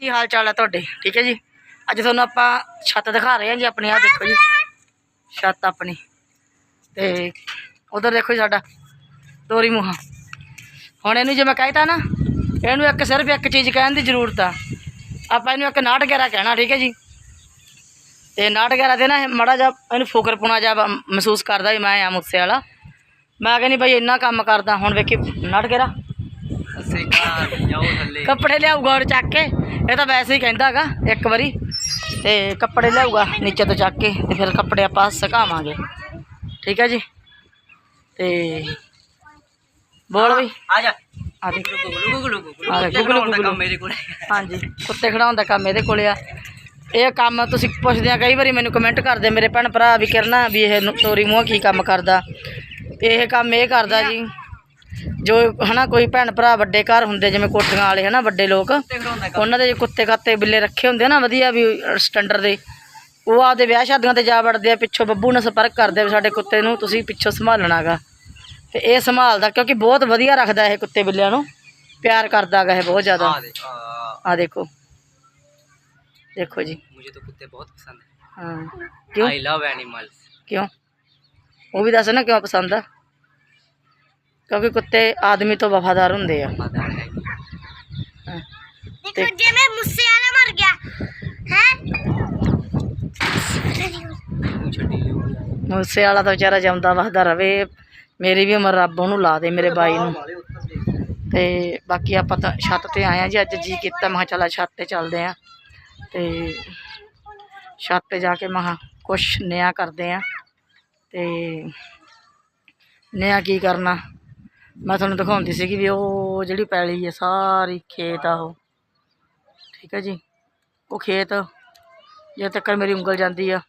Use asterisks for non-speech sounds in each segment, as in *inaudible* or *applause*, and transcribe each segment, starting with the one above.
ਕੀ ਹਾਲ ਚਾਲ ਹੈ ਤੁਹਾਡੇ? ਠੀਕ ਹੈ ਜੀ? ਅੱਜ ਤੁਹਾਨੂੰ ਆਪਾਂ ਛੱਤ ਦਿਖਾ ਰਹੇ ਹਾਂ ਜੀ ਆਪਣੀ ਆ ਦੇਖੋ ਜੀ। ਛੱਤ ਆਪਣੀ। ਤੇ ਉਧਰ ਦੇਖੋ ਜੀ ਸਾਡਾ ਤੋਰੀ ਮੂੰਹਾਂ। ਹੁਣ ਇਹਨੂੰ ਜੇ ਮੈਂ ਕਹਿਤਾ ਨਾ, ਇਹਨੂੰ ਇੱਕ ਸਿਰਫ ਇੱਕ ਚੀਜ਼ ਕਹਿਣ ਦੀ ਜ਼ਰੂਰਤ ਆ। ਆਪਾਂ ਇਹਨੂੰ ਇੱਕ ਨਾਟ ਗੈਰਾ ਕਹਿਣਾ, ਠੀਕ ਹੈ ਜੀ? ਤੇ ਨਾਟ ਗੈਰਾ ਤੇ ਨਾ ਇਹ ਮਾੜਾ ਜਿਹਾ ਇਹਨੂੰ ਫੋਕਰਪੁਣਾ ਜਿਹਾ ਬ- ਮਹਿਸੂਸ ਕਰਦਾ ਵੀ ਮੈਂ ਆ ਮੁੱਸੇ ਵਾਲਾ। ਮੈਂ ਕਹਿੰਦੀ ਭਾਈ, ਇੰਨਾ ਕੰਮ ਕਰਦਾ। ਹੁਣ ਵੇਖੀ ਨਾਟ ਗੈਰਾ ਜਾਓ ਥੱਲੇ ਕੱਪੜੇ ਲਿਆਊਗਾ ਔਰ ਚੱਕ ਕੇ। ਇਹ ਤਾਂ ਵੈਸੇ ਹੀ ਕਹਿੰਦਾ ਹੈਗਾ ਇੱਕ ਵਾਰੀ। ਤੇ ਕੱਪੜੇ ਲਿਆਊਗਾ ਨੀਚੇ ਤੋਂ ਚੱਕ ਕੇ ਤੇ ਫਿਰ ਕੱਪੜੇ ਆਪਾਂ ਸੁਕਾਵਾਂਗੇ। ਠੀਕ ਹੈ ਜੀ? ਤੇ ਬੋਲ ਬਈ। ਆ ਜਾ। ਆ ਗੁਗਲੂ। ਮੇਰੇ ਕੋਲ। ਹਾਂਜੀ ਕੁੱਤੇ ਖੜਾਉਣ ਦਾ ਕੰਮ ਇਹਦੇ ਕੋਲੇ ਆ। ਇਹ ਕੰਮ ਤੁਸੀਂ ਪੁੱਛਦੇ ਆ ਕਈ ਵਾਰੀ ਮੈਨੂੰ ਕਮੈਂਟ ਕਰਦੇ ਮੇਰੇ ਭੈਣ ਭਰਾ ਵੀ ਕਰਨਾ ਵੀ ਇਹ ਤੋਰੀ ਮੂੰਹ ਕੀ ਕੰਮ ਕਰਦਾ। ਇਹ ਕੰਮ ਇਹ ਕਰਦਾ ਜੀ। ਜੋ ਹਨਾ ਕੋਈ ਭੈਣ ਭਰਾ ਵੱਡੇ ਘਰ ਹੁੰਦੇ ਜਿਵੇਂ ਕੋਟੀਆਂ ਵਾਲੇ ਹਨਾ ਵੱਡੇ ਲੋਕ ਉਹਨਾਂ ਦੇ ਕੁੱਤੇ ਕਾਤੇ ਬਿੱਲੇ ਰੱਖੇ ਹੁੰਦੇ ਨਾ ਵਧੀਆ ਵੀ ਸਟੈਂਡਰਡ ਦੇ। ਉਹ ਆਪਦੇ ਵਿਆਹ ਸ਼ਾਦੀਆਂ ਤੇ ਜਾ ਵੜਦੇ ਆ ਪਿੱਛੋਂ ਬੱਬੂ ਨੇ ਸੰਪਰਕ ਕਰਦੇ ਵੀ ਸਾਡੇ ਕੁੱਤੇ ਨੂੰ ਤੁਸੀਂ ਪਿੱਛੋਂ ਸੰਭਾਲਣਾਗਾ। ਤੇ ਇਹ ਸੰਭਾਲਦਾ ਕਿਉਂਕਿ ਬਹੁਤ ਵਧੀਆ ਰੱਖਦਾ ਇਹ ਕੁੱਤੇ ਬਿੱਲਿਆਂ ਨੂੰ। ਪਿਆਰ ਕਰਦਾਗਾ ਇਹ ਬਹੁਤ ਜ਼ਿਆਦਾ। ਆ ਦੇਖੋ ਦੇਖੋ। ਜੀ। ਮੈਨੂੰ ਤਾਂ ਕੁੱਤੇ ਬਹੁਤ ਪਸੰਦ ਹੈ ਹਾਂ। ਕਿਉਂ? ਆਈ ਲਵ ਐਨੀਮਲਸ ਕਿਉਂ? ਉਹ ਵੀ ਦੱਸ ਨਾ ਕਿਉਂ ਪਸੰਦ ਆ? क्योंकि कुत्ते आदमी तो वफादार होंगे मूसे वाला तो बेचारा जमदा वसदा रवे मेरी भी उम्र रब उन्होंने ला दे मेरे बी बाकी आप छत पर आए जी अज जी किता महा चल छत पर चलते हैं तो छत पर जाके महा कुछ नया करते हैं तो नया की करना ਮੈਂ ਤੁਹਾਨੂੰ ਦਿਖਾਉਂਦੀ ਸੀਗੀ ਵੀ ਉਹ ਜਿਹੜੀ ਪੈਲੀ ਹੈ ਸਾਰੀ ਖੇਤ ਆ ਉਹ। ਠੀਕ ਹੈ ਜੀ? ਉਹ ਖੇਤ ਜੇ ਤੱਕ ਮੇਰੀ ਉਂਗਲ ਜਾਂਦੀ ਆ।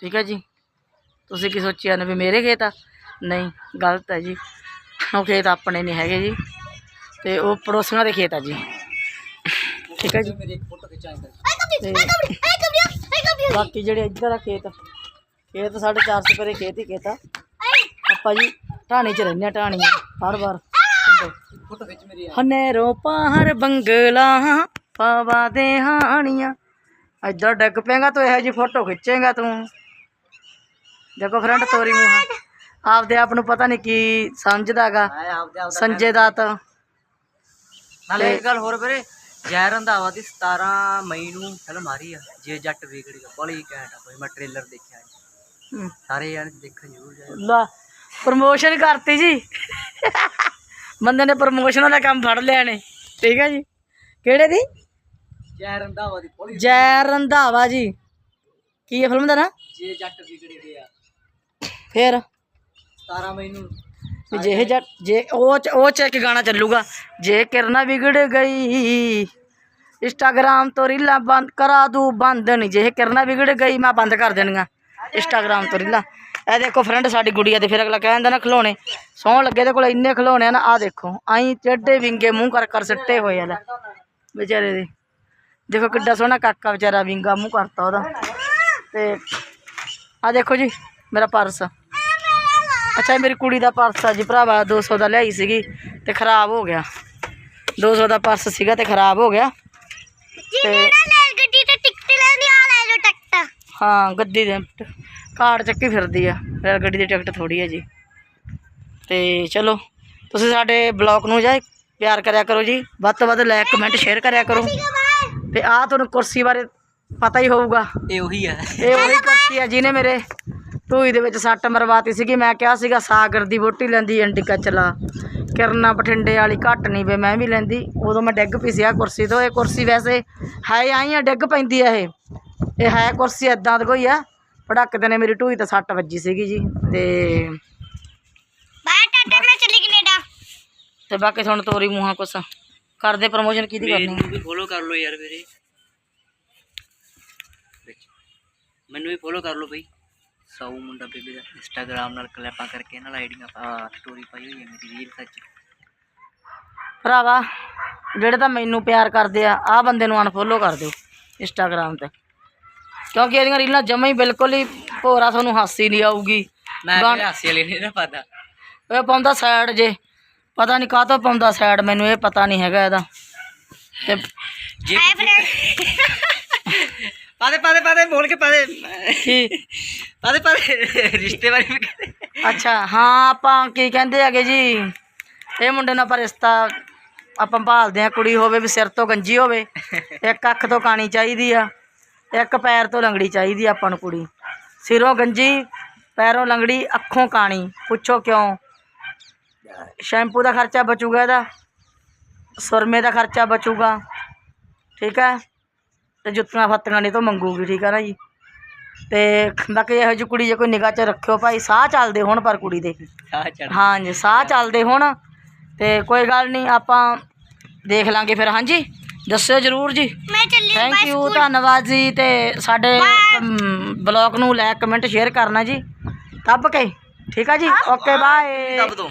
ਠੀਕ ਹੈ ਜੀ? ਤੁਸੀਂ ਕੀ ਸੋਚਿਆ ਨਾ ਵੀ ਮੇਰੇ ਖੇਤ ਆ? ਨਹੀਂ ਗਲਤ ਹੈ ਜੀ। ਉਹ ਖੇਤ ਆਪਣੇ ਨਹੀਂ ਹੈਗੇ ਜੀ। ਤੇ ਉਹ ਪੜੋਸੀਆਂ ਦੇ ਖੇਤ ਆ ਜੀ। ਠੀਕ ਹੈ ਜੀ? ਮੇਰੀ ਬਾਕੀ ਜਿਹੜੇ ਇੱਧਰ ਦਾ ਖੇਤ ਖੇਤ 450 ਕਰੇ ਖੇਤ ਹੀ ਖੇਤ ਆ। ਆਪਾਂ ਜੀ ਢਾਣੀ 'ਚ ਰਹਿੰਦੇ ਆ ਢਾਣੀ ਹਰ ਵਾਰ। ਫੋਟੋ ਵਿੱਚ ਮੇਰੀ ਬੰਗਲਾ ਪਾਵਾ ਦੇ ਹਾਣੀਆਂ। ਇੱਧਰ ਡਿੱਗ ਪੇਗਾ ਤੂੰ ਇਹੋ ਜੀ ਫੋਟੋ ਖਿੱਚੇਗਾ ਤੂੰ। ਦੇਖੋ ਫਰੰਟ ਤੋਰੀ ਮੂੰਹ ਆਪਦੇ ਆਪ ਨੂੰ ਪਤਾ ਨਹੀਂ ਕੀ ਸਮਝਦਾਗਾ। ਸੰਜੇ ਦਾਤ। ਨਾਲੇ ਇੱਕ ਗੱਲ ਹੋਰ ਵੀਰੇ ਜੈ ਰੰਧਾਵਾ ਦੀ 17 ਮਈ ਨੂੰ ਫਿਲਮ ਆ ਰਹੀ ਆ ਜੇ ਜੱਟ ਵਿਗੜ ਬੜੀ ਘੈਂਟ ਆ ਬਈ ਮੈਂ ਟ੍ਰੇਲਰ ਦੇਖਿਆ ਸਾਰੇ ਯਾਰ ਦੇਖਣ ਜ਼ਰੂਰ ਜਾਇਓ ਪ੍ਰਮੋਸ਼ਨ ਕਰਤੀ ਜੀ। ਬੰਦੇ ਨੇ ਪ੍ਰਮੋਸ਼ਨ ਦਾ ਕੰਮ ਫੜ ਲਿਆ ਨੇ। ਠੀਕ ਹੈ ਜੀ। ਕਿਹੜੇ ਦੀ? ਜੈ ਰੰਧਾਵਾ ਦੀ ਬੜੀ ਜੈ ਰੰਧਾਵਾ ਜੀ। ਕੀ ਹੈ ਫਿਲਮ ਦਾ ਨਾਂ? ਜੇ ਜੱਟ ਵਿਗੜ ਗਿਆ ਫੇਰ? 17 ਮਈ ਨੂੰ। ਵੀ ਜੇ ਜੱਟ ਜੇ ਉਹ ਉਹ ਚ ਇੱਕ ਗਾਣਾ ਚੱਲੂਗਾ। ਜੇ ਕਿਰਨਾ ਵਿਗੜ ਗਈ ਇੰਸਟਾਗ੍ਰਾਮ ਤੋਂ ਰੀਲਾਂ ਬੰਦ ਕਰਾ ਦੂ ਬੰਦ ਨਹੀਂ ਜੇ ਕਿਰਨਾ ਵਿਗੜ ਗਈ ਮੈਂ ਬੰਦ ਕਰ ਦੇਣੀਆਂ। ਇੰਸਟਾਗ੍ਰਾਮ ਤੋਂ ਰੀਲਾਂ। ਇਹ ਦੇਖੋ ਫਰੈਂਡ ਸਾਡੀ ਗੁੜੀਆ ਤੇ ਫਿਰ ਅਗਲਾ ਕਹਿੰਦਾ ਨਾ ਖਲੋਣੇ। ਸੌਣ ਲੱਗੇ ਦੇ ਕੋਲ ਇੰਨੇ ਖਲੋਣੇ ਨਾ ਆ ਦੇਖੋ ਆਈ ਟੇਡੇ ਵਿੰਗੇ ਮੂੰਹ ਕਰ ਕਰ ਸੱਟੇ ਹੋਏ ਆ ਲੈ। ਵਿਚਾਰੇ ਦੇ। ਦੇਖੋ ਕਿੱਡਾ ਸੋਹਣਾ ਕਾਕਾ ਵਿਚਾਰਾ ਵਿੰਗਾ ਮੂੰਹ ਕਰਤਾ ਉਹਦਾ। ਤੇ ਆ ਦੇਖੋ ਜੀ ਮੇਰਾ ਪਰਸ। ਅੱਛਾ ਮੇਰੀ ਕੁੜੀ ਦਾ ਪਰਸ ਆ ਜੀ ਭਰਾਵਾ 200 ਦਾ ਲਿਆਈ ਸੀਗੀ ਤੇ ਖਰਾਬ ਹੋ ਗਿਆ। 200 ਦਾ ਪਰਸ ਸੀਗਾ ਤੇ ਖਰਾਬ ਹੋ ਗਿਆ। ਤੇ ਹਾਂ ਗੱਡੀ ਦੇ। ਕਾਰਡ ਚੱਕੀ ਫਿਰਦੀ ਆ। ਰੇਲ ਗੱਡੀ ਦੀ ਟਿਕਟ ਥੋੜੀ ਹੈ ਜੀ। ਤੇ ਚਲੋ ਤੁਸੀਂ ਸਾਡੇ ਬਲੌਗ ਨੂੰ ਜਾਏ ਪਿਆਰ ਕਰਿਆ ਕਰੋ ਜੀ। ਵੱਧ ਤੋਂ ਵੱਧ ਲਾਈਕ ਕਮੈਂਟ ਸ਼ੇਅਰ ਕਰਿਆ ਕਰੋ। ਤੇ ਆ ਤੁਹਾਨੂੰ ਕੁਰਸੀ ਬਾਰੇ ਪਤਾ ਹੀ ਹੋਊਗਾ। ਇਹ ਉਹੀ ਆ। ਇਹ ਉਹੀ ਕੁਰਸੀ ਆ ਜਿਹਨੇ ਮੇਰੇ ਢੂਈ ਦੇ ਵਿੱਚ ਸੱਟ ਮਰਵਾਤੀ ਸੀਗੀ। ਮੈਂ ਕਿਹਾ ਸੀਗਾ ਸਾਗਰ ਦੀ ਵੋਟੀ ਲੈਂਦੀ ਇੰਡਿਕਾ ਚਲਾ ਕਿਰਨਾ ਬਠਿੰਡੇ ਵਾਲੀ ਘੱਟ ਨਹੀਂ ਵੇ ਮੈਂ ਵੀ ਲੈਂਦੀ। ਉਦੋਂ ਮੈਂ ਡਿੱਗ ਪਈ ਸੀ ਆ ਕੁਰਸੀ ਤੋਂ। ਇਹ ਕੁਰਸੀ ਵੈਸੇ ਹੈ ਆਈ ਆ ਡਿੱਗ ਪੈਂਦੀ ਆ ਇਹ। ਇਹ ਹੈ ਕੁਰਸੀ ਇਦਾਂ ਦੀ ਕੋਈ ਆ। ਪੜਾਕਦੇ ਨੇ ਮੇਰੀ ਢੂਈ ਤਾਂ ਸੱਟ ਵੱਜੀ ਸੀਗੀ ਜੀ ਤੇ ਬਾਏ ਟਾਟਾ ਮੈਂ ਚਲੀ ਕੈਨੇਡਾ। ਤੇ ਬਾਕੀ ਹੁਣ ਤੋਰੀ ਮੂੰਹਾਂ ਕੁਛ। ਕਰਦੇ ਪ੍ਰਮੋਸ਼ਨ ਕਿਹਦੀ ਕਰਨੀ? ਮੈਨੂੰ ਵੀ ਫੋਲੋ ਕਰ ਲਓ ਯਾਰ ਮੇਰੇ ਮੈਨੂੰ ਵੀ ਫੋਲੋ ਕਰ ਲਓ ਬਈ। ਸੌ ਮੁੰਡਾ ਬੇਬੀ ਦਾ ਇੰਸਟਾਗ੍ਰam ਨਾਲ ਕਲੈਪਾਂ ਕਰਕੇ ਨਾਲ ਆਈਡੀਆਂ ਪਾ ਸਟੋਰੀ ਪਾਈ ਹੋਈ ਹੈ ਮੇਰੀ ਰੀਲ ਸੱਚ। ਭਰਾਵਾ ਜਿਹੜੇ ਤਾਂ ਮੈਨੂੰ ਪਿਆਰ ਕਰਦੇ ਆ ਆ ਬੰਦੇ ਨੂੰ ਅਨਫੋਲੋ ਕਰ ਦਿਓ ਇੰਸਟਾਗ੍ਰਾਮ ਤੇ। ਕਿਉਂਕਿ ਇਹਦੀਆਂ ਰੀਲਾਂ ਜਮਾਂ ਹੀ ਬਿਲਕੁਲ ਹੀ ਭੋਰਾ ਤੁਹਾਨੂੰ ਹਾਸੀ ਨਹੀਂ ਆਊਗੀ। ਮੈਂ ਗਾਣ- ਵੀ ਹਾਸੀ ਵਾਲੀ ਨਹੀਂ ਨਾ ਪਤਾ ਇਹ ਪਾਉਂਦਾ ਸਾਈਡ ਜੇ। ਪਤਾ ਨਹੀਂ ਕਾਹਤੋਂ ਪਾਉਂਦਾ ਸਾਈਡ ਮੈਨੂੰ ਇਹ ਪਤਾ ਨਹੀਂ ਹੈਗਾ ਇਹਦਾ। ਤੇ ਜੇ ਹਾਏ ਫਰੈਂਡ *laughs* ਪਾਦੇ ਪਾਦੇ ਪਾਦੇ ਬੋਲ ਕੇ ਪਾਦੇ। ਕੀ? ਪਾਦੇ ਪਾਦੇ ਰਿਸ਼ਤੇ ਬਾਰੇ ਵੀ ਕਹਿੰਦੇ। ਅੱਛਾ ਹਾਂ ਆਪਾਂ ਕੀ ਕਹਿੰਦੇ ਹੈਗੇ ਜੀ? ਇਹ ਮੁੰਡੇ ਨਾਲ ਆਪਾਂ ਰਿਸ਼ਤਾ ਆਪਾਂ ਭਾਲਦੇ ਆ ਕੁੜੀ ਹੋਵੇ ਵੀ ਸਿਰ ਤੋਂ ਗੰਜੀ ਹੋਵੇ ਇੱਕ ਅੱਖ ਤੋਂ ਕਾਣੀ ਚਾਹੀਦੀ ਆ। ਇੱਕ ਪੈਰ ਤੋਂ ਲੰਗੜੀ ਚਾਹੀਦੀ ਆਪਾਂ ਨੂੰ ਕੁੜੀ। ਸਿਰੋਂ ਗੰਜੀ ਪੈਰੋਂ ਲੰਗੜੀ ਅੱਖੋਂ ਕਾਣੀ। ਪੁੱਛੋ ਕਿਉਂ? ਸ਼ੈਂਪੂ ਦਾ ਖਰਚਾ ਬਚੂਗਾ ਇਹਦਾ। ਸੁਰਮੇ ਦਾ ਖਰਚਾ ਬਚੂਗਾ। ਠੀਕ ਹੈ? ਤੇ ਜੁੱਤੀਆਂ ਫੱਤੀਆਂ ਨਹੀਂ ਤੋਂ ਮੰਗੂਗੀ ਠੀਕ ਹੈ ਨਾ ਜੀ? ਤੇ ਬਾਕੀ ਇਹੋ ਜਿਹੀ ਕੁੜੀ ਜੇ ਕੋਈ ਨਿਗਾਹ 'ਚ ਰੱਖਿਓ ਭਾਈ ਸਾਹ ਚੱਲਦੇ ਹੋਣ ਪਰ ਕੁੜੀ ਦੇ। ਹਾਂਜੀ ਸਾਹ ਚੱਲਦੇ ਹੋਣ। ਤੇ ਕੋਈ ਗੱਲ ਨਹੀਂ ਆਪਾਂ ਦੇਖ ਲਾਂਗੇ ਫਿਰ ਹਾਂਜੀ? ਦੱਸਿਓ ਜਰੂਰ ਜੀ। ਮੈਂ ਚੱਲੀ ਥੈਂਕ ਬਾਈ ਯੂ ਸਕੂਲ ਧੰਨਵਾਦ ਜੀ ਤੇ ਸਾਡੇ ਬਲੌਗ ਨੂੰ ਲਾਇਕ ਕਮੈਂਟ ਸ਼ੇਅਰ ਕਰਨਾ ਜੀ। ਦੱਬ ਕੇ ਠੀਕ ਆ ਜੀ? ਓਕੇ ਬਾਏ ਦੱਬ ਦੋ।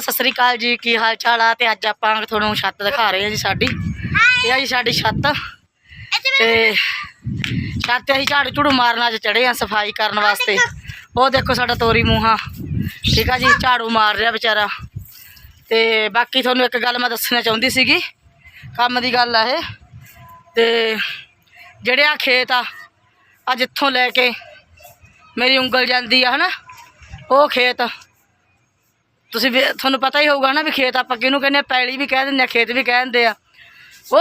ਸਤਿ ਸ੍ਰੀ ਅਕਾਲ ਜੀ ਕੀ ਹਾਲ ਚਾਲ ਆ? ਤੇ ਅੱਜ ਆਪਾਂ ਤੁਹਾਨੂੰ ਛੱਤ ਦਿਖਾ ਰਹੇ ਹਾਂ ਜੀ ਸਾਡੀ। ਇਹ ਆ ਜੀ ਸਾਡੀ ਛੱਤ। ਇੱਥੇ ਤੇ ਛੱਤ ਤੇ ਅਸੀਂ ਝਾੜੂ ਝੂੜੂ ਮਾਰਨ ਅੱਜ ਚੜੇ ਆ ਸਫ਼ਾਈ ਕਰਨ ਵਾਸਤੇ। ਉਹ ਦੇਖੋ ਸਾਡਾ ਤੋਰੀ ਮੂੰਹਾ। ਠੀਕ ਆ ਜੀ ਝਾੜੂ ਮਾਰ ਰਿਹਾ ਵਿਚਾਰਾ। ਤੇ ਬਾਕੀ ਤੁਹਾਨੂੰ ਇੱਕ ਗੱਲ ਮੈਂ ਦੱਸਣਾ ਚਾਹੁੰਦੀ ਸੀਗੀ, ਕੰਮ ਦੀ ਗੱਲ ਆ ਇਹ। ਤੇ ਜਿਹੜੇ ਆ ਖੇਤ ਆ ਆ ਜਿੱਥੋਂ ਲੈ ਕੇ ਮੇਰੀ ਉਂਗਲ ਜਾਂਦੀ ਆ, ਹਨਾ? ਉਹ ਖੇਤ। ਤੁਸੀਂ ਵੀ, ਤੁਹਾਨੂੰ ਪਤਾ ਹੀ ਹੋਊਗਾ ਨਾ ਵੀ ਖੇਤ ਆਪਾਂ ਕਿਹਨੂੰ ਕਹਿੰਦੇ ਆ, ਪੈਲੀ ਵੀ ਕਹਿ ਦਿੰਦੇ ਆ, ਖੇਤ ਵੀ ਕਹਿ ਦਿੰਦੇ ਆ। ਓ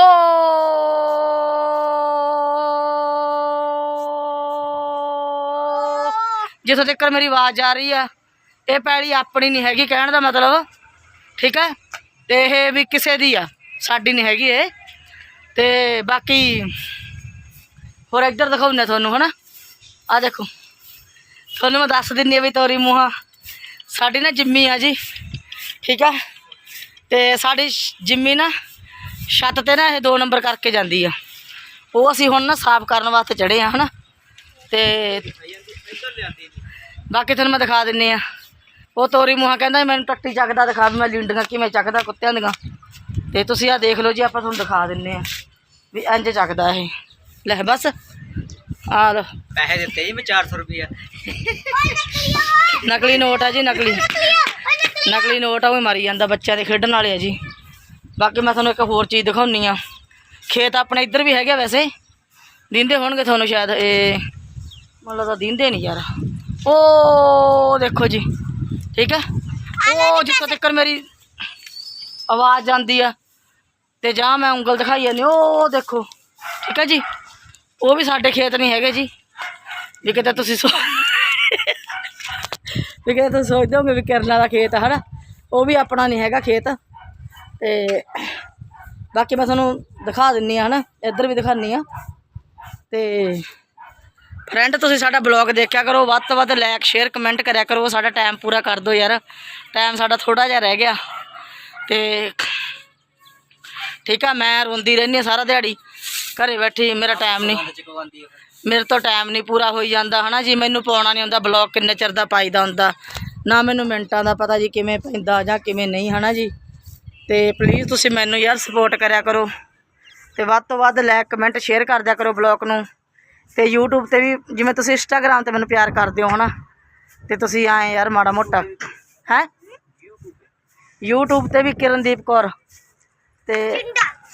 ਜਿੱਥੋਂ ਤੱਕ ਮੇਰੀ ਆਵਾਜ਼ ਆ ਰਹੀ ਆ, ਇਹ ਪੈਲੀ ਆਪਣੀ ਨਹੀਂ ਹੈਗੀ, ਕਹਿਣ ਦਾ ਮਤਲਬ ਠੀਕ ਹੈ ਤੇ ਇਹ ਵੀ ਕਿਸੇ ਦੀ ਆ, ਸਾਡੀ ਨਹੀਂ ਹੈਗੀ ਇਹ। ਤੇ ਬਾਕੀ ਹੋਰ ਇੱਧਰ ਦਿਖਾਉਂਦੇ ਤੁਹਾਨੂੰ, ਹਨਾ? ਆ ਦੇਖੋ। ਤੁਹਾਨੂੰ ਮੈਂ ਦੱਸ ਦਿੰਦੀ ਆ ਵੀ ਤੋਰੀ ਮੂੰਹਾਂ ਸਾਡੀ ਨਾ ਜਿੰਮੀ ਆ ਜੀ, ਠੀਕ ਆ? ਤੇ ਸਾਡੀ ਜਿੰਮੀ ਨਾ ਛੱਤ ਤੇ ਨਾ ਇਹ ਦੋ ਨੰਬਰ ਕਰਕੇ ਜਾਂਦੀ ਆ। ਉਹ ਅਸੀਂ ਹੁਣ ਨਾ ਸਾਫ਼ ਕਰਨ ਵਾਸਤੇ ਚੜੇ ਆ, ਹਨਾ? ਤੇ ਬਾਕੀ ਤੁਹਾਨੂੰ ਮੈਂ ਦਿਖਾ ਦਿੰਨੀ ਆ। ਉਹ ਤੋਰੀ ਮੂੰਹਾ ਕਹਿੰਦਾ ਮੈਨੂੰ ਟੱਟੀ ਚੱਕਦਾ ਦਿਖਾ ਵੀ ਮੈਂ ਲਿੰਡੀਆਂ ਕਿਵੇਂ ਚੱਕਦਾ ਕੁੱਤਿਆਂ ਦੀਆਂ। ਤੇ ਤੁਸੀਂ ਆ ਦੇਖ ਲਓ ਜੀ ਆਪਾਂ ਤੁਹਾਨੂੰ ਦਿਖਾ ਦਿੰਨੇ ਆ ਵੀ ਇੰਜ ਚੱਕਦਾ ਇਹ। ਲੈ ਬਸ ਆ ਲਓ। ਪੈਸੇ ਦਿੱਤੇ ਜੀ ਮੈਂ 400 ਰੁਪਇਆ। ਨਕਲੀ ਨੋਟ ਆ ਜੀ ਨਕਲੀ। ਨਕਲੀ ਨੋਟ ਆ ਉਹ ਮਾਰੀ ਜਾਂਦਾ ਬੱਚਿਆਂ ਦੇ ਖੇਡਣ ਵਾਲੇ ਆ ਜੀ। ਬਾਕੀ ਮੈਂ ਤੁਹਾਨੂੰ ਇੱਕ ਹੋਰ ਚੀਜ਼ ਦਿਖਾਉਣੀ ਆ। ਖੇਤ ਆਪਣੇ ਇੱਧਰ ਵੀ ਹੈਗੇ ਆ ਵੈਸੇ। ਦਿੰਦੇ ਹੋਣਗੇ ਤੁਹਾਨੂੰ ਸ਼ਾਇਦ ਇਹ ਮੈਨੂੰ ਲੱਗਦਾ ਦਿੰਦੇ ਨਹੀਂ ਯਾਰ। ਉਹ ਦੇਖੋ ਜੀ। ਠੀਕ ਹੈ ਉਹ ਜਿੱਥੋਂ ਤੱਕ ਮੇਰੀ ਆਵਾਜ਼ ਜਾਂਦੀ ਆ ਤੇ ਜਾਂ ਮੈਂ ਉਂਗਲ ਦਿਖਾਈ ਜਾਂਦੀ ਉਹ ਦੇਖੋ ਠੀਕ ਹੈ ਜੀ? ਉਹ ਵੀ ਸਾਡੇ ਖੇਤ ਨਹੀਂ ਹੈਗੇ ਜੀ। ਵੀ ਕਿਤੇ ਤੁਸੀਂ ਸੋ ਵੀ ਕਿਤੇ ਤੁਸੀਂ ਸੋਚਦੇ ਹੋਗੇ ਵੀ ਕਿਰਨਾਂ ਦਾ ਖੇਤ ਆ ਹਨਾ? ਉਹ ਵੀ ਆਪਣਾ ਨਹੀਂ ਹੈਗਾ ਖੇਤ। ਤੇ ਬਾਕੀ ਮੈਂ ਤੁਹਾਨੂੰ ਦਿਖਾ ਦਿੰਨੀ ਆ ਹਨਾ? ਇੱਧਰ ਵੀ ਦਿਖਾਨੀ ਆ। ਤੇ ਫਰੈਂਡ ਤੁਸੀਂ ਸਾਡਾ ਬਲੌਗ ਦੇਖਿਆ ਕਰੋ, ਵੱਧ ਤੋਂ ਵੱਧ ਲਾਈਕ ਸ਼ੇਅਰ ਕਮੈਂਟ ਕਰਿਆ ਕਰੋ, ਸਾਡਾ ਟਾਈਮ ਪੂਰਾ ਕਰ ਦਿਓ ਯਾਰ। ਟਾਈਮ ਸਾਡਾ ਥੋੜਾ ਜਿਹਾ ਰਹਿ ਗਿਆ। ਤੇ ਠੀਕ ਆ, ਮੈਂ ਰੋਂਦੀ ਰਹਿੰਦੀ ਹਾਂ ਸਾਰਾ ਦਿਹਾੜੀ। ਘਰੇ ਬੈਠੀ, ਮੇਰਾ ਟਾਈਮ ਨਹੀਂ। ਮੇਰੇ ਤੋਂ ਟਾਈਮ ਨਹੀਂ ਪੂਰਾ ਹੋਈ ਜਾਂਦਾ, ਹਨਾ ਜੀ? ਮੈਨੂੰ ਪਾਉਣਾ ਨਹੀਂ ਹੁੰਦਾ ਬਲੌਗ ਕਿੰਨੇ ਚਿਰ ਦਾ ਪਾਈਦਾ ਹੁੰਦਾ। ਨਾ ਮੈਨੂੰ ਮਿੰਟਾਂ ਦਾ ਪਤਾ ਜੀ ਕਿਵੇਂ ਪੈਂਦਾ ਜਾਂ ਕਿਵੇਂ ਨਹੀਂ, ਹਨਾ ਜੀ? ਤੇ ਪਲੀਜ਼ ਤੁਸੀਂ ਮੈਨੂੰ ਯਾਰ ਸਪੋਰਟ ਕਰਿਆ ਕਰੋ। ਤੇ ਵੱਧ ਤੋਂ ਵੱਧ ਲਾਈਕ ਕਮੈਂਟ ਸ਼ੇਅਰ ਕਰ ਦਿਆ ਕਰੋ ਬਲੌਗ ਨੂੰ। ਤੇ YouTube ਤੇ ਵੀ ਜਿਵੇਂ ਤੁਸੀਂ Instagram ਤੇ ਮੈਨੂੰ ਪਿਆਰ ਕਰਦੇ ਹੋ ਹਨਾ ਤੇ ਤੁਸੀਂ ਆਏ ਯਾਰ ਮਾੜਾ ਮੋਟਾ ਹੈ? YouTube ਤੇ ਵੀ ਕਿਰਨਦੀਪ ਕੌਰ ਤੇ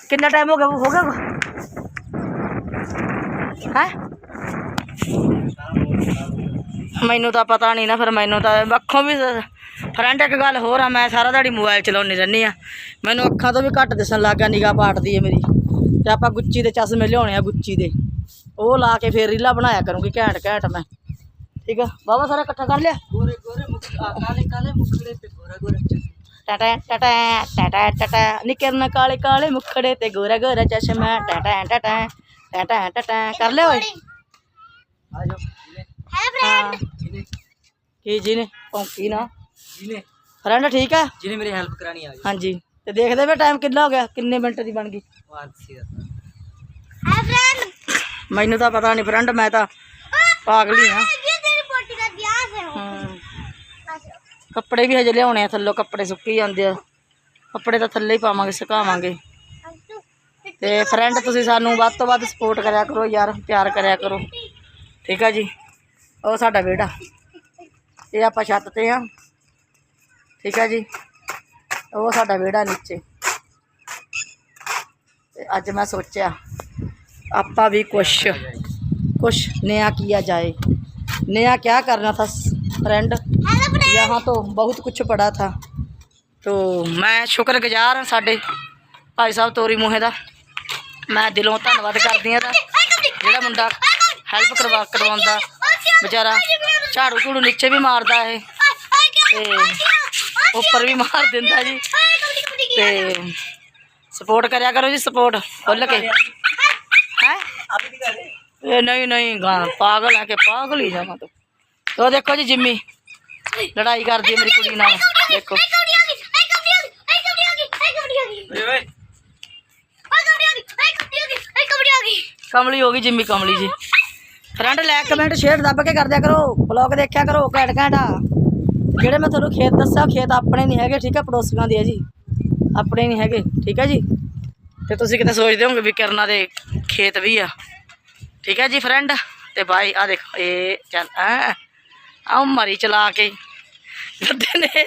ਕਿੰਨਾ ਟਾਈਮ ਹੋ ਗਿਆ ਹੋ ਗਿਆ ਹੈ? ਮੈਨੂੰ ਤਾਂ ਪਤਾ ਨਹੀਂ ਨਾ ਫਿਰ ਮੈਨੂੰ ਤਾਂ ਅੱਖੋਂ ਵੀ ਫਰੈਂਡ ਇੱਕ ਗੱਲ ਹੋਰ ਆ ਮੈਂ ਸਾਰਾ ਦਿਹਾੜੀ ਮੋਬਾਈਲ ਚਲਾਉਣੀ ਰਹਿੰਦੀ ਆ। ਮੈਨੂੰ ਅੱਖਾਂ ਤੋਂ ਵੀ ਘੱਟ ਦਿਸਣ ਲੱਗ ਗਿਆ ਨਿਗਾਹ ਪਾਟਦੀ ਹੈ ਮੇਰੀ। ਤੇ ਆਪਾਂ ਗੁੱਚੀ ਦੇ ਚਸ਼ਮੇ ਲਿਆਉਣੇ ਆ ਗੁੱਚੀ ਦੇ। ਉਹ ਲਾ ਕੇ ਫੇਰ ਰੀਲਾ ਬਣਾਇਆ ਕਰੂੰਗੀ ਘੈਂਟ ਘੈਂਟ ਮੈਂ। ਠੀਕ ਆ? ਬਾਬਾ ਸਾਰਾ ਇਕੱਠਾ ਕਰ ਲਿਆ? ਗੋਰੇ ਗੋਰੇ ਮੁਖ ਕਾਲੇ ਕਾਲੇ ਮੁਖੜੇ ਤੇ ਗੋਰਾ ਗੋਰਾ ਚਸ਼ਮਾ। ਟਟਾ ਟਟਾ ਟਟਾ ਟਟਾ। ਨਿਕਰਨਾ ਕਾਲੇ ਕਾਲੇ ਮੁਖੜੇ ਤੇ ਗੋਰਾ ਗੋਰਾ ਚਸ਼ਮਾ। ਟਟਾ ਟਟਾ ਟਟਾ ਟਟਾ। ਕਰ ਲਿਆ ਓਏ? ਆ ਜਾਓ ਹੈਲੋ ਹਾਂ ਜਿਹਨੇ ਕੀ ਜੀ ਨੇ ਭੌਂਕੀ ਨਾ। ਜਿਹਨੇ ਫਰੈਂਡ ਠੀਕ ਆ? ਜਿਹਨੇ ਮੇਰੀ ਹੈਲਪ ਕਰਾਣੀ ਆ ਜਾਓ ਹਾਂਜੀ। ਤੇ ਦੇਖਦੇ ਵੇ ਟਾਈਮ ਕਿੰਨਾ ਹੋ ਗਿਆ? ਕਿੰਨੇ ਮਿੰਟ ਦੀ ਬਣ ਗਈ? ਵਾਂਸੀ ਦਾ। ਹਾਏ ਫਰੈਂਡ ਮੈਨੂੰ ਤਾਂ ਪਤਾ ਨਹੀਂ ਫਰੈਂਡ ਮੈਂ ਤਾਂ ਪਾਗਲੀ ਆ ਕੱਪੜੇ ਵੀ ਹਜੇ ਲਿਆਉਣੇ ਆ ਥੱਲੋਂ ਕੱਪੜੇ ਸੁੱਕੀ ਜਾਂਦੇ ਆ। ਕੱਪੜੇ ਤਾਂ ਥੱਲੇ ਹੀ ਪਾਵਾਂਗੇ ਸੁਕਾਵਾਂਗੇ। ਤੇ ਫਰੈਂਡ ਤੁਸੀਂ ਸਾਨੂੰ ਵੱਧ ਤੋਂ ਵੱਧ ਸਪੋਰਟ ਕਰਿਆ ਕਰੋ ਯਾਰ ਪਿਆਰ ਕਰਿਆ ਕਰੋ। ਠੀਕ ਆ ਜੀ? ਉਹ ਸਾਡਾ ਵਿਹੜਾ ਇਹ ਆਪਾਂ ਛੱਤ ਤੇ ਆ। ਠੀਕ ਆ ਜੀ? ਉਹ ਸਾਡਾ ਵਿਹੜਾ ਨੀਚੇ। ਅੱਜ ਮੈਂ ਸੋਚਿਆ आपा भी कुछ। कुछ नया किया जाए। नया क्या करना था फ्रेंड यहाँ तो बहुत कुछ पड़ा था। तो मैं शुक्रगुजार हाँ साढ़े भाई साहब तोरी मूहे का मैं दिलों धनवाद करती हाँ जोड़ा मुंडा हेल्प करवा करवा बेचारा झाड़ू झूड़ू नीचे भी मारता है उपर भी मार दिता जी तो सपोर्ट करो जी सपोर्ट खुल के ਕੇ ਹੈ ਇਹ ਨਹੀਂ ਨਹੀਂ, ਗਾ, ਪਾਗਲ ਹੈ ਕਿ ਪਾਗਲ ਹੀ ਜਾਵਾਂ ਤੂੰ। ਤੋ ਦੇਖੋ ਜੀ ਜਿੰਮੀ, ਲੜਾਈ ਕਰਦੀ ਹੈ ਮੇਰੀ ਕੁੜੀ ਨਾਲ। ਕਮਲੀ ਹੋ ਗਈ ਜਿੰਮੀ, ਕਮਲੀ ਜੀ। ਫਰੈਂਡ ਲਾਈਕ ਕਮੈਂਟ ਸ਼ੇਅਰ ਦੱਬ ਕੇ ਕਰ ਦਿਆ ਕਰੋ। ਬਲੌਗ ਦੇਖਿਆ ਕਰੋ, ਘੈਂਟ ਘੈਂਟ ਆ। ਜਿਹੜੇ ਮੈਂ ਤੁਹਾਨੂੰ ਖੇਤ ਦੱਸਿਆ ਖੇਤ ਆਪਣੇ ਨਹੀਂ ਹੈਗੇ, ਠੀਕ ਹੈ? ਪੜੋਸੀਆਂ ਦੇ ਆ ਜੀ। ਆਪਣੇ ਨਹੀਂ ਹੈਗੇ, ਠੀਕ ਹੈ ਜੀ? ਤੇ ਤੁਸੀਂ ਕਿਤੇ ਸੋਚਦੇ ਹੋਗੇ ਵੀ ਕਰਨਾ ਦੇ ਖੇਤ ਵੀ ਆ। ਠੀਕ ਹੈ ਜੀ ਫਰੈਂਡ ਤੇ ਬਾਈ ਆ ਦੇਖੋ, ਇਹ ਚੱਲ ਆ ਆ ਮਰੀ ਚਲਾ ਕੇ। ਗੱਦੇ ਨੇ।